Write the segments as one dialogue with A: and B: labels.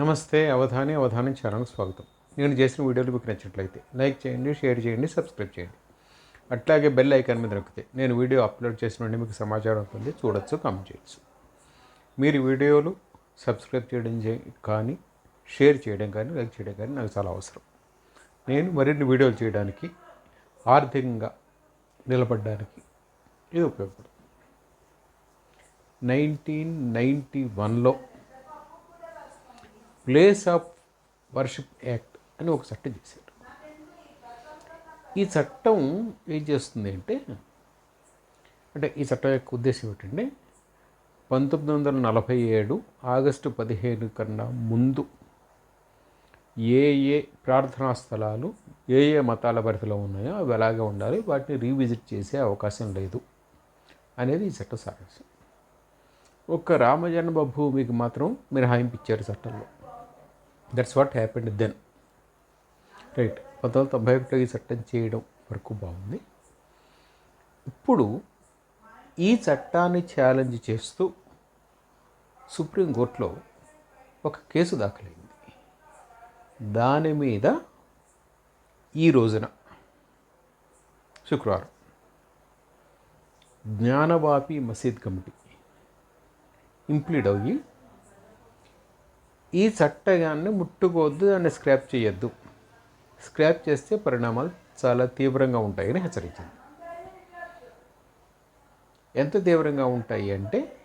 A: నమస్తే అవధాని అవధానం ఛానల్కి స్వాగతం. నేను చేసిన వీడియోలు మీకు నచ్చినట్లయితే లైక్ చేయండి షేర్ చేయండి సబ్స్క్రైబ్ చేయండి. అట్లాగే బెల్ ఐకాన్ మీద నొక్కితే నేను వీడియో అప్లోడ్ చేసిన వెంటనే మీకు సమాచారం ఉంటుంది చూడొచ్చు కామెంట్ చేయొచ్చు. మీరు వీడియోలు సబ్స్క్రైబ్ చేయడం కానీ షేర్ చేయడం కానీ లైక్ చేయడం కానీ నాకు చాలా అవసరం. నేను మరిన్ని వీడియోలు చేయడానికి ఆర్థికంగా నిలబడడానికి ఇది ఉపయోగపడుతుంది. నైన్టీన్ నైంటీ వన్లో ప్లేస్ ఆఫ్ వర్షిప్ యాక్ట్ అని ఒక చట్టం చేశారు. ఈ చట్టం ఏం చేస్తుంది అంటే అంటే ఈ చట్టం యొక్క ఉద్దేశం ఏమిటంటే పంతొమ్మిది వందల నలభై ఏడు ఆగస్టు పదిహేను కన్నా ముందు ఏ ఏ ప్రార్థనా స్థలాలు ఏ ఏ మతాల పరిధిలో ఉన్నాయో అవి ఎలాగే ఉండాలి వాటిని రీవిజిట్ చేసే అవకాశం లేదు అనేది ఈ చట్ట సారాంశం. ఒక్క రామజన్మ భూమికి మాత్రం మినహాయింపు ఇచ్చారు చట్టంలో. That's what happened then right పంతొమ్మిది వందల తొంభై ఒకటిలో ఈ చట్టం చేయడం వరకు బాగుంది. ఇప్పుడు ఈ చట్టాన్ని ఛాలెంజ్ చేస్తూ సుప్రీంకోర్టులో ఒక కేసు దాఖలైంది. దాని మీద ఈ రోజున శుక్రవారం జ్ఞానవాపి మసీద్ కమిటీ ఇంప్లీడ్ అయ్యి ఈ చట్టగాన్ని ముట్టుకోవద్దు దాన్ని స్క్రాప్ చేయొద్దు. స్క్రాప్ చేస్తే పరిణామాలు చాలా తీవ్రంగా ఉంటాయని హెచ్చరించింది. ఎంత తీవ్రంగా ఉంటాయి అంటే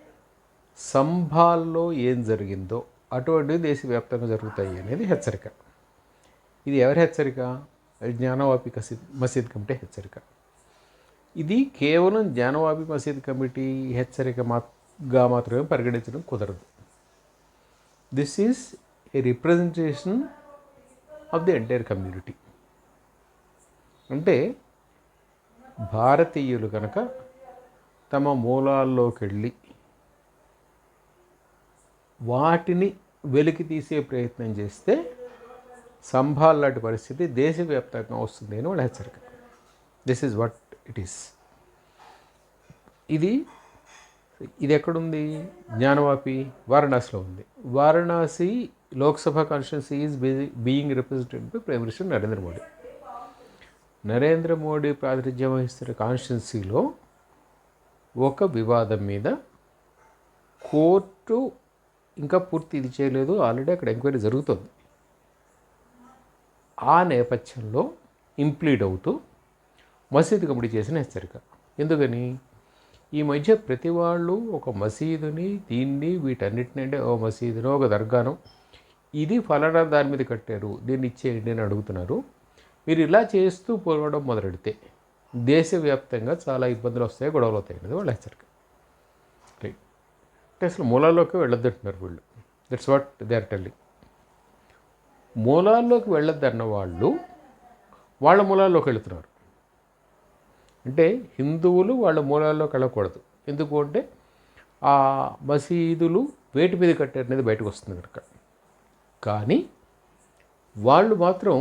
A: సంభాల్లో ఏం జరిగిందో అటువంటివి దేశవ్యాప్తంగా జరుగుతాయి అనేది హెచ్చరిక. ఇది ఎవరి హెచ్చరిక? జ్ఞానవాపి కసీద్ మసీద్ కమిటీ హెచ్చరిక. ఇది కేవలం జ్ఞానవాపి మసీద్ కమిటీ హెచ్చరిక మాత్రగా మాత్రమే పరిగణించడం కుదరదు. This is a representation of the entire community అంటే భారతీయులు కనుక తమ మూలాల్లోకి వెళ్ళి వాటిని వెలికి తీసే ప్రయత్నం చేస్తే సంభాల్ లాంటి పరిస్థితి దేశవ్యాప్తంగా వస్తుంది అని వాళ్ళ హెచ్చరిక. This is what it is ఇది ఇది ఎక్కడుంది జ్ఞానవాపి వారణాసిలో ఉంది. Varanasi Lok Sabha constituency is being represented by prime minister Narendra Modi. Narendra Modi ప్రాతినిధ్యం వహిస్తున్న కాన్స్టిట్యున్సీలో ఒక వివాదం మీద కోర్టు ఇంకా పూర్తి ఇది చేయలేదు. ఆల్రెడీ అక్కడ ఎంక్వైరీ జరుగుతుంది. ఆ నేపథ్యంలో ఇంప్లీడ్ అవుతూ మసీదు కమిటీ చేసిన హెచ్చరిక. ఎందుకని? ఈ మధ్య ప్రతి వాళ్ళు ఒక మసీదుని దీన్ని వీటన్నిటిని అంటే ఓ మసీదునో ఒక దర్గానో ఇది ఫలానా దాని మీద కట్టారు దీన్ని ఇచ్చేయండి అని అడుగుతున్నారు. మీరు ఇలా చేస్తూ పోవడం మొదలెడితే దేశవ్యాప్తంగా చాలా ఇబ్బందులు వస్తాయి గొడవలు అవుతాయి అనేది వాళ్ళ హెచ్చరిక. రైట్ అంటే అసలు మూలాల్లోకి వెళ్ళొద్దంటున్నారు వీళ్ళు. That's what they are telling మూలాల్లోకి వెళ్ళొద్దన్న వాళ్ళు వాళ్ళ మూలాల్లోకి వెళుతున్నారు. అంటే హిందువులు వాళ్ళ మూలాల్లోకి వెళ్ళకూడదు ఎందుకు అంటే ఆ మసీదులు వేటి మీద కట్టారు అనేది బయటకు వస్తుంది కనుక. కానీ వాళ్ళు మాత్రం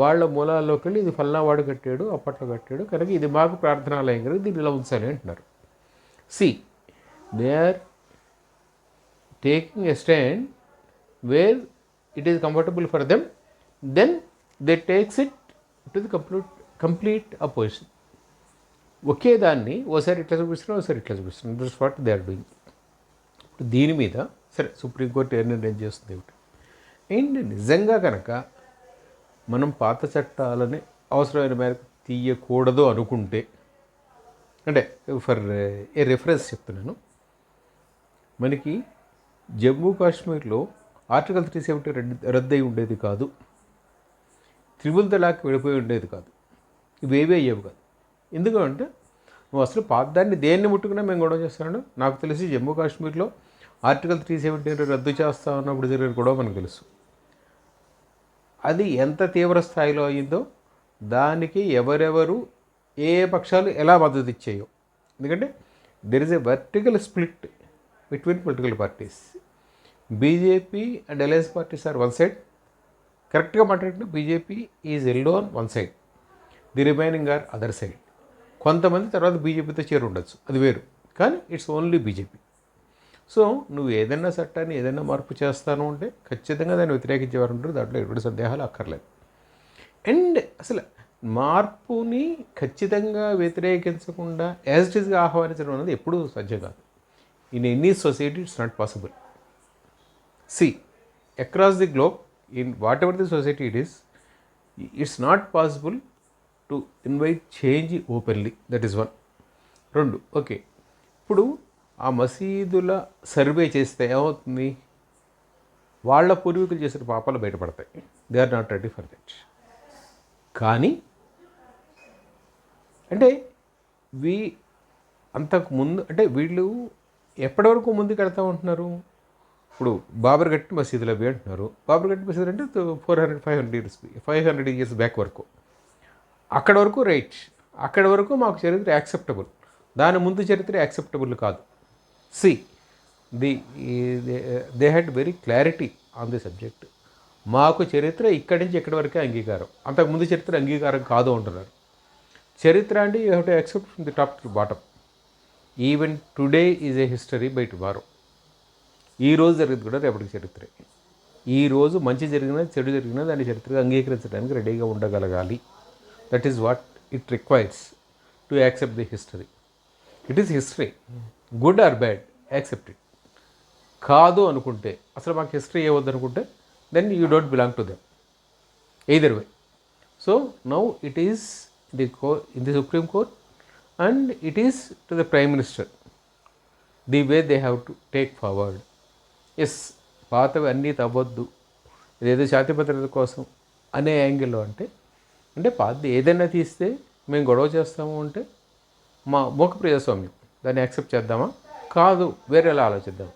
A: వాళ్ళ మూలాల్లోకి వెళ్ళి ఇది ఫల్నావాడు కట్టాడు అప్పట్లో కట్టాడు కనుక ఇది మాకు ప్రార్థనాలయం కనుక దీన్ని ఇలా ఉంచాలి అంటున్నారు. See they are taking a stand where it is comfortable for them then they takes it to the complete complete opposition okay దాన్ని ఓసారి ఇట్లా చూపిస్తున్నాం ఓసారి ఇట్లా చూపిస్తున్నాం. That's what they are doing దీని మీద సరే సుప్రీంకోర్టు ఏం నిర్ణయం చేస్తుంది ఏమిటి? ఏంటి నిజంగా కనుక మనం పాత చట్టాలని అవసరమైన మేరకు తీయకూడదు అనుకుంటే అంటే ఫర్ ఏ రెఫరెన్స్ చెప్తున్నాను. మనకి జమ్మూ కాశ్మీర్లో ఆర్టికల్ త్రీ సెవెంటీ రద్దు అయి ఉండేది కాదు. త్రిబుల్ తలాక్ వెళ్ళిపోయి ఉండేది కాదు. ఇవేవీ అయ్యేవి కాదు. ఎందుకంటే నువ్వు అసలు పాతదాన్ని దేన్ని ముట్టుకున్నా మేము గొడవ చేస్తున్నాడు నాకు తెలిసి జమ్మూ కాశ్మీర్లో ఆర్టికల్ త్రీ సెవెంటీ రద్దు చేస్తా ఉన్నప్పుడు జరిగిన గొడవ మనకు తెలుసు. అది ఎంత తీవ్ర స్థాయిలో అయిందో దానికి ఎవరెవరు ఏ పక్షాలు ఎలా మద్దతు ఇచ్చాయో. ఎందుకంటే there is a vertical split between political parties BJP and alliance parties are one side కరెక్ట్గా మాట్లాడిన BJP is alone on one side the remaining are other side కొంతమంది తర్వాత బీజేపీతో చేరు ఉండొచ్చు అది వేరు. కానీ ఇట్స్ ఓన్లీ బీజేపీ. సో నువ్వు ఏదైనా చట్టాన్ని ఏదైనా మార్పు చేస్తాను అంటే ఖచ్చితంగా దాన్ని వ్యతిరేకించేవారు ఉంటారు. దాంట్లో ఎటువంటి సందేహాలు అక్కర్లేదు. అండ్ అసలు మార్పుని ఖచ్చితంగా వ్యతిరేకించకుండా యాజ్ ఇట్ ఈస్గా ఆహ్వానించడం అనేది ఎప్పుడూ సాధ్యం కాదు. In any society it's not possible. See across the globe in whatever the society it is it's not possible to invite change openly that is one రెండు. ఓకే. ఇప్పుడు ఆ మసీదుల సర్వే చేస్తే ఏమవుతుంది? వాళ్ళ పూర్వీకులు చేసిన పాపాలు బయటపడతాయి. They are not ready for that కానీ అంటే వీ అంతకు ముందు అంటే వీళ్ళు ఎప్పటి వరకు ముందుకు వెళ్తా ఉంటున్నారు? ఇప్పుడు బాబర్ గట్టి మసీదులు అవి అంటున్నారు. బాబర్ గట్టి మసీదులు అంటే four hundred five hundred years five hundred years back వరకు. అక్కడ వరకు రైట్. అక్కడ వరకు మాకు చరిత్ర యాక్సెప్టబుల్. దాని ముందు చరిత్ర యాక్సెప్టబుల్ కాదు. See the they had very clarity on the subject. మాకు చరిత్ర ఇక్కడి నుంచి ఇక్కడి వరకే అంగీకారం. అంతకుముందు చరిత్ర అంగీకారం కాదు అంటున్నారు. చరిత్ర అంటే you have to accept from the top to bottom. Even today is a history by tomorrow. ఈ రోజు జరిగింది కూడా రేపటికి చరిత్రే. ఈ రోజు మంచి జరిగినా చెడు జరిగినా దాని చరిత్రగా అంగీకరించడానికి రెడీగా ఉండగలగాలి. That is what it requires to accept the history it is history good or bad accept it కాదు అనుకుంటే అసలు మాకు హిస్టరీ ఏవద్దు అనుకుంటే then you don't belong to them either way so now it is the co in the supreme court and it is to the prime minister the way they have to take forward yes పాతవి అన్నీ తవ్వద్దు. ఇదేదో శాంతి భద్రత కోసం అనే యాంగిల్లో అంటే అంటే పాతది ఏదైనా తీస్తే మేము గొడవ చేస్తాము అంటే మా మూక ప్రజాస్వామ్యం. దాన్ని యాక్సెప్ట్ చేద్దామా? కాదు వేరేలా ఆలోచిద్దాం.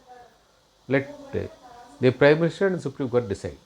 A: Let the prime minister and supreme court decide